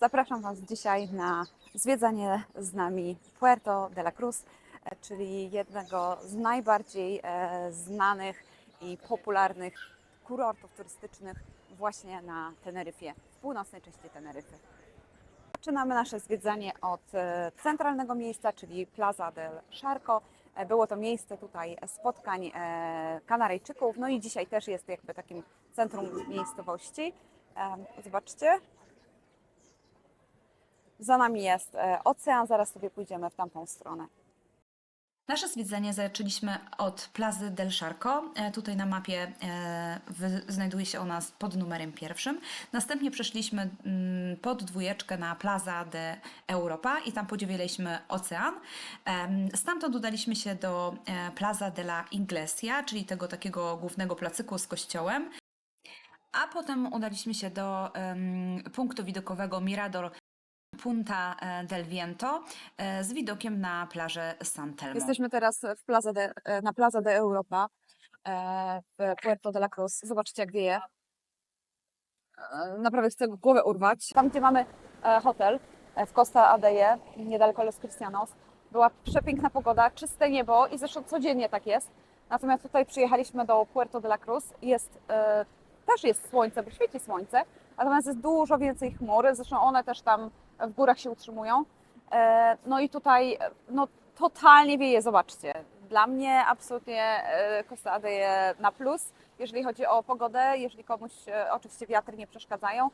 Zapraszam Was dzisiaj na zwiedzanie z nami Puerto de la Cruz, e, czyli jednego z najbardziej e, znanych i popularnych kurortów turystycznych właśnie na Teneryfie, w północnej części Teneryfy. Zaczynamy nasze zwiedzanie od e, centralnego miejsca, czyli Plaza del Charco. Było to miejsce tutaj spotkań Kanaryjczyków, no i dzisiaj też jest jakby takim centrum miejscowości. Zobaczcie, za nami jest e, ocean, zaraz sobie pójdziemy w tamtą stronę. Nasze zwiedzanie zaczęliśmy od Plazy del Charco. E, Tutaj na mapie e, znajduje się ona pod numerem pierwszym. Następnie przeszliśmy mm, pod dwójeczkę na Plaza de Europa i tam podziwialiśmy ocean. Stamtąd udaliśmy się do Plaza de la Iglesia, czyli tego takiego głównego placyku z kościołem. A potem udaliśmy się do punktu widokowego Mirador Punta e, del Viento e, z widokiem na plażę San Telmo. Jesteśmy teraz w Plaza de, e, na Plaza de Europa w Puerto de la Cruz. Zobaczcie, jak wieje. Naprawdę chcę głowę urwać. Tam, gdzie mamy hotel w Costa Adeje, niedaleko Los Cristianos, była przepiękna pogoda, czyste niebo i zresztą codziennie tak jest. Natomiast tutaj przyjechaliśmy do Puerto de la Cruz jest, też jest słońce, bo świeci słońce, natomiast jest dużo więcej chmur, zresztą one też tam w górach się utrzymują. E, No i tutaj e, no, totalnie wieje, zobaczcie. Dla mnie absolutnie e, Costa Adeje na plus, jeżeli chodzi o pogodę, jeżeli komuś e, oczywiście wiatry nie przeszkadzają,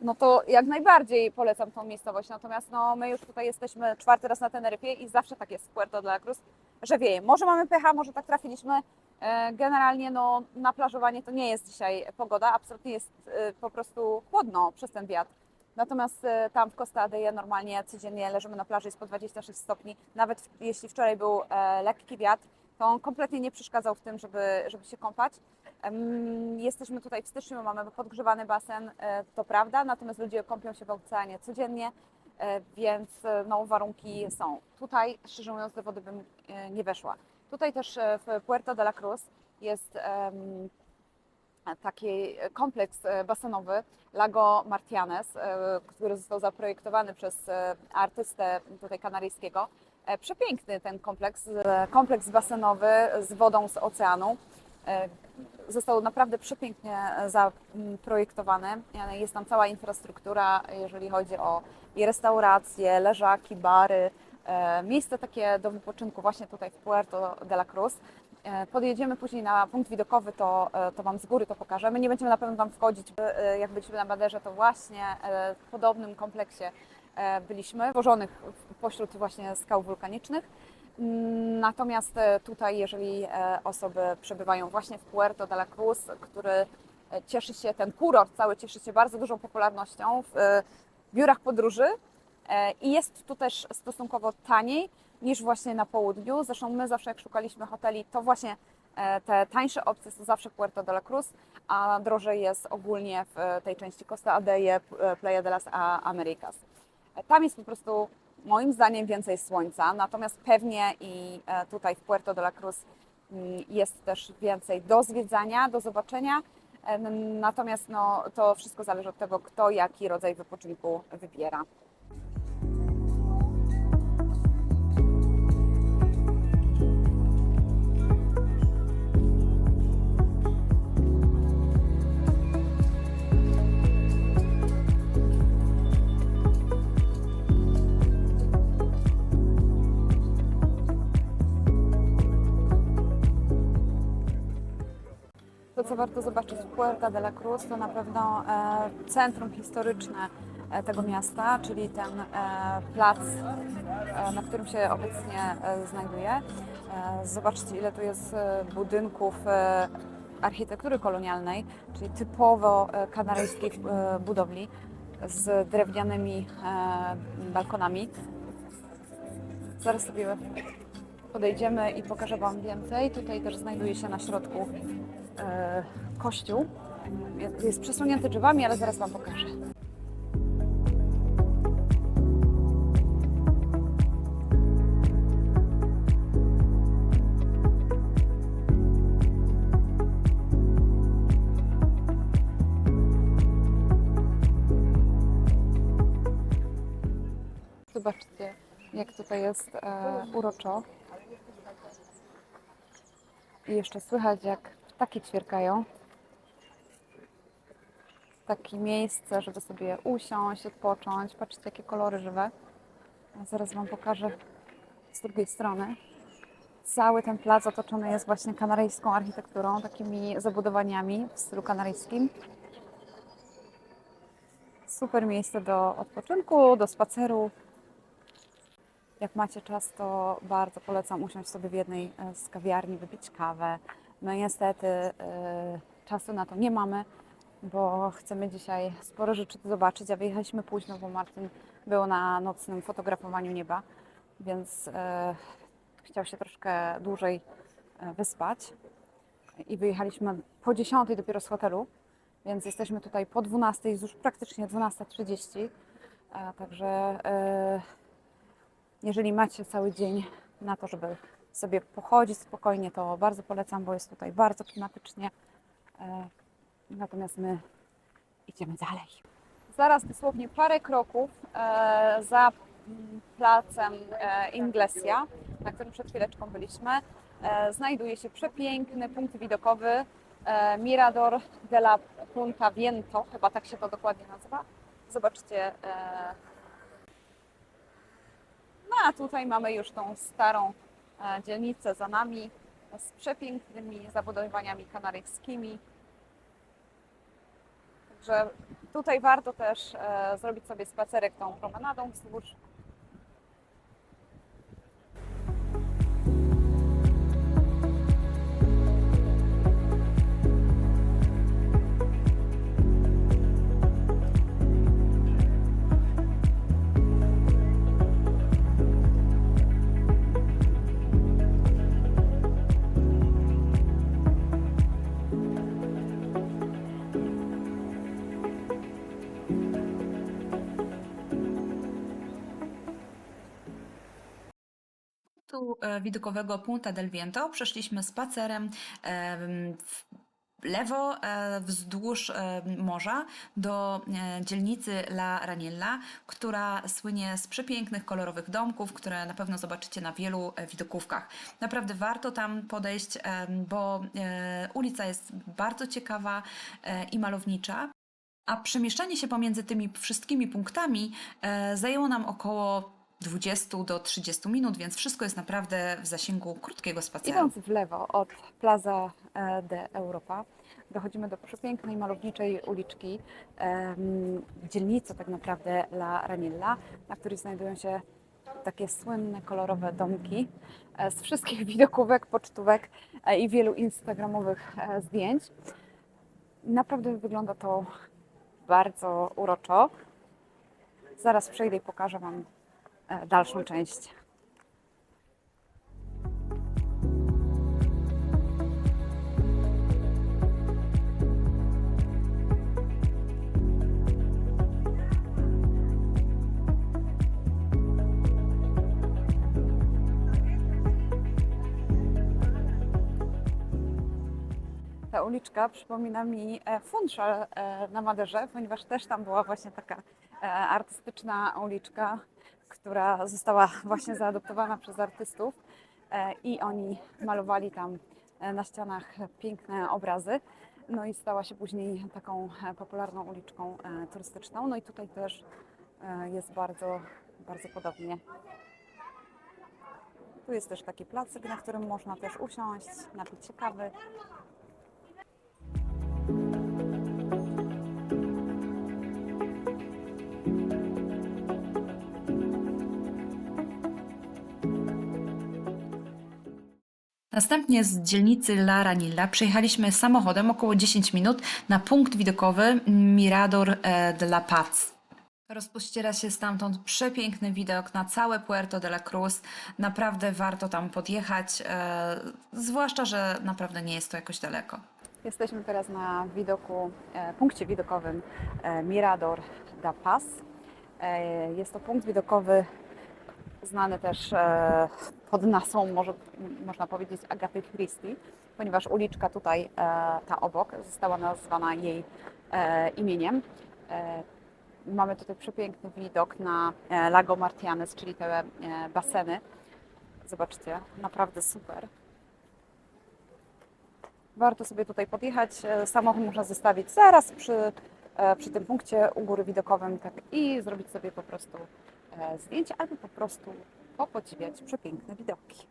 no to jak najbardziej polecam tą miejscowość. Natomiast no, my już tutaj jesteśmy czwarty raz na Teneryfie i zawsze tak jest w Puerto de la Cruz, że wieje. Może mamy pecha, może tak trafiliśmy. E, Generalnie no, na plażowanie to nie jest dzisiaj pogoda, absolutnie jest e, po prostu chłodno przez ten wiatr. Natomiast e, tam w Costa Adeje normalnie codziennie leżymy na plaży, jest po 26 stopni. Nawet jeśli wczoraj był lekki wiatr, to on kompletnie nie przeszkadzał w tym, żeby, żeby się kąpać. Jesteśmy tutaj w styczniu, mamy podgrzewany basen, e, to prawda, natomiast ludzie kąpią się w oceanie codziennie, e, więc e, no, warunki są. Tutaj, szczerze mówiąc, do wody bym nie weszła. Tutaj też w Puerto de la Cruz jest taki kompleks basenowy Lago Martianes, który został zaprojektowany przez artystę tutaj kanaryjskiego. Przepiękny ten kompleks, kompleks basenowy z wodą z oceanu. E, Został naprawdę przepięknie e, zaprojektowany. E, Jest tam cała infrastruktura, jeżeli chodzi o i restauracje, leżaki, bary, miejsce takie do wypoczynku właśnie tutaj w Puerto de la Cruz. Podjedziemy później na punkt widokowy, to, to Wam z góry to pokażemy. Nie będziemy na pewno tam wchodzić, jak byliśmy na Baderze, to właśnie w podobnym kompleksie byliśmy, tworzonych pośród właśnie skał wulkanicznych. Natomiast e, tutaj, jeżeli e, osoby przebywają właśnie w Puerto de la Cruz, który e, cieszy się, ten kurort cały cieszy się bardzo dużą popularnością w biurach podróży i jest tu też stosunkowo taniej niż właśnie na południu. Zresztą my zawsze jak szukaliśmy hoteli, to właśnie te tańsze opcje są zawsze Puerto de la Cruz, a drożej jest ogólnie w tej części Costa Adeje, Playa de las Americas. Tam jest po prostu moim zdaniem więcej słońca, natomiast pewnie i e, tutaj w Puerto de la Cruz mm, jest też więcej do zwiedzania, do zobaczenia. Natomiast no, to wszystko zależy od tego, kto jaki rodzaj wypoczynku wybiera. To, co warto zobaczyć w Puerta de la Cruz, to na pewno e, centrum historyczne e, tego miasta, czyli ten e, plac, na którym się obecnie znajduje. Zobaczcie, ile tu jest budynków architektury kolonialnej, czyli typowo kanaryjskiej e, budowli z drewnianymi balkonami. Zaraz sobie podejdziemy i pokażę Wam więcej. Tutaj też znajduje się na środku kościół. Jest- Jest przesunięty drzewami, ale zaraz Wam pokażę. Zobaczcie, jak tutaj jest e, uroczo. I jeszcze słychać, jak ptaki ćwierkają. Takie miejsce, żeby sobie usiąść, odpocząć. Patrzcie, jakie kolory żywe. Zaraz Wam pokażę z drugiej strony. Cały ten plac otoczony jest właśnie kanaryjską architekturą, takimi zabudowaniami w stylu kanaryjskim. Super miejsce do odpoczynku, do spaceru. Jak macie czas, to bardzo polecam usiąść sobie w jednej e, z kawiarni, wypić kawę. No niestety e, czasu na to nie mamy, bo chcemy dzisiaj sporo rzeczy zobaczyć, a wyjechaliśmy późno, bo Martin był na nocnym fotografowaniu nieba, więc e, chciał się troszkę dłużej e, wyspać. I wyjechaliśmy po 10 dopiero z hotelu, więc jesteśmy tutaj po 12, jest już praktycznie 12.30. E, Także jeżeli macie cały dzień na to, żeby sobie pochodzić spokojnie, to bardzo polecam, bo jest tutaj bardzo klimatycznie. E, Natomiast my idziemy dalej. Zaraz dosłownie parę kroków e, za mm, placem e, Inglesia, na którym przed chwileczką byliśmy, znajduje się przepiękny punkt widokowy Mirador de la Punta Viento, chyba tak się to dokładnie nazywa. Zobaczcie. No a tutaj mamy już tą starą dzielnicę za nami z przepięknymi zabudowaniami kanaryjskimi. Także tutaj warto też e, zrobić sobie spacerek tą promenadą wzdłuż Tu e, widokowego Punta del Viento przeszliśmy spacerem em, w lewo e, wzdłuż e, morza do e, dzielnicy La Raniella, która słynie z przepięknych, kolorowych domków, które na pewno zobaczycie na wielu e, widokówkach. Naprawdę warto tam podejść, bo e, ulica jest bardzo ciekawa e, i malownicza. A przemieszczanie się pomiędzy tymi wszystkimi punktami e, zajęło nam około 20 do 30 minut, więc wszystko jest naprawdę w zasięgu krótkiego spaceru. Idąc w lewo od Plaza e, de Europa, dochodzimy do przepięknej, malowniczej uliczki, dzielnicy tak naprawdę La Ranilla, na której znajdują się takie słynne, kolorowe domki e, z wszystkich widokówek, pocztówek e, i wielu instagramowych zdjęć. Naprawdę wygląda to bardzo uroczo. Zaraz przejdę i pokażę Wam dalszą część. Ta uliczka przypomina mi e, Funchal e, na Maderze, ponieważ też tam była właśnie taka e, artystyczna uliczka, która została właśnie zaadoptowana przez artystów e, i oni malowali tam e, na ścianach piękne obrazy. No i stała się później taką e, popularną uliczką turystyczną. No i tutaj też jest bardzo, bardzo podobnie. Tu jest też taki placyk, na którym można też usiąść, napić się kawy. Następnie z dzielnicy La Ranilla przejechaliśmy samochodem około 10 minut na punkt widokowy Mirador e, de la Paz. Rozpościera się stamtąd przepiękny widok na całe Puerto de la Cruz. Naprawdę warto tam podjechać, e, zwłaszcza, że naprawdę nie jest to jakoś daleko. Jesteśmy teraz na widoku, e, punkcie widokowym e, Mirador da Paz. E, jest to punkt widokowy znany też e, pod nazwą, może, można powiedzieć, Agaty Christie, ponieważ uliczka tutaj, e, ta obok, została nazwana jej e, imieniem. E, mamy tutaj przepiękny widok na Lago Martianes, czyli te baseny. Zobaczcie, naprawdę super. Warto sobie tutaj podjechać. Samochód można zostawić zaraz przy, przy tym punkcie u góry widokowym tak, i zrobić sobie po prostu zdjęcie albo po prostu popodziwiać przepiękne widoki.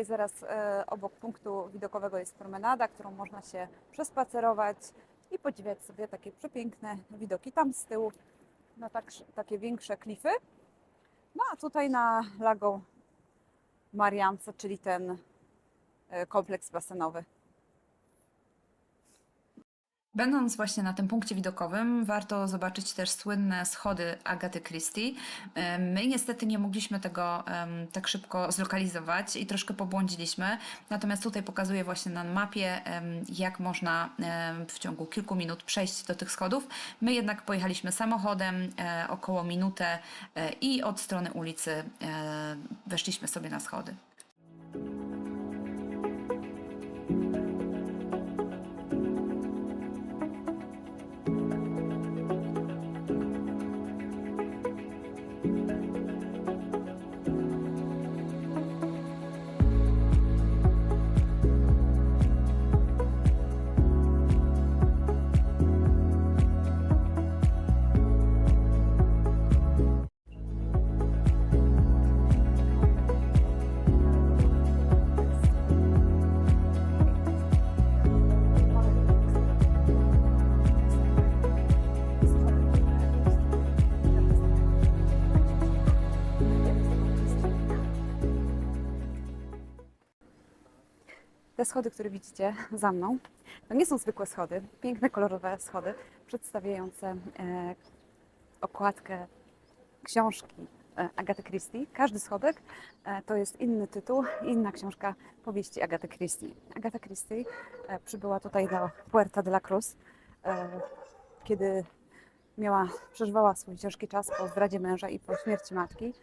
Tutaj zaraz e, obok punktu widokowego jest promenada, którą można się przespacerować i podziwiać sobie takie przepiękne widoki. Tam z tyłu na tak, takie większe klify. No a tutaj na Lago Mariance, czyli ten e, kompleks basenowy. Będąc właśnie na tym punkcie widokowym, warto zobaczyć też słynne schody Agaty Christie. My niestety nie mogliśmy tego em, tak szybko zlokalizować i troszkę pobłądziliśmy. Natomiast tutaj pokazuję właśnie na mapie, em, jak można em, w ciągu kilku minut przejść do tych schodów. My jednak pojechaliśmy samochodem e, około minutę e, i od strony ulicy e, weszliśmy sobie na schody. Schody, które widzicie za mną, to nie są zwykłe schody, piękne, kolorowe schody przedstawiające e, okładkę książki e, Agaty Christie. Każdy schodek e, to jest inny tytuł, inna książka powieści Agaty Christie. Agata Christie przybyła tutaj do Puerta de la Cruz, kiedy miała, przeżywała swój ciężki czas po zdradzie męża i po śmierci matki.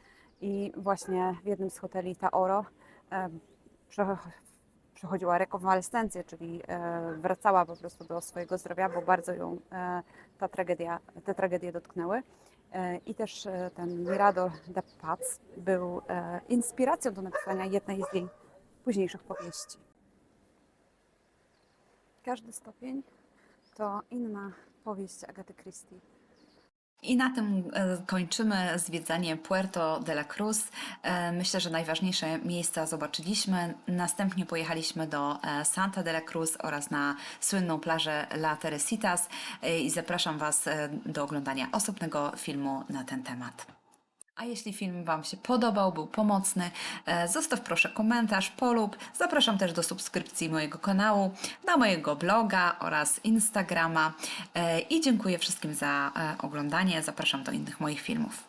I właśnie w jednym z hoteli Taoro przechodziła rekonwalescencję, czyli e, wracała po prostu do swojego zdrowia, bo bardzo ją e, ta tragedia, te tragedie dotknęły. E, I też ten Mirador de Paz był inspiracją do napisania jednej z jej późniejszych powieści. Każdy stopień to inna powieść Agaty Christie. I na tym e, kończymy zwiedzanie Puerto de la Cruz. E, Myślę, że najważniejsze miejsca zobaczyliśmy. Następnie pojechaliśmy do e, Santa de la Cruz oraz na słynną plażę La Teresitas i zapraszam Was do oglądania osobnego filmu na ten temat. A jeśli film Wam się podobał, był pomocny, e, zostaw proszę komentarz, polub. Zapraszam też do subskrypcji mojego kanału, na mojego bloga oraz Instagrama. E, I dziękuję wszystkim za e, oglądanie. Zapraszam do innych moich filmów.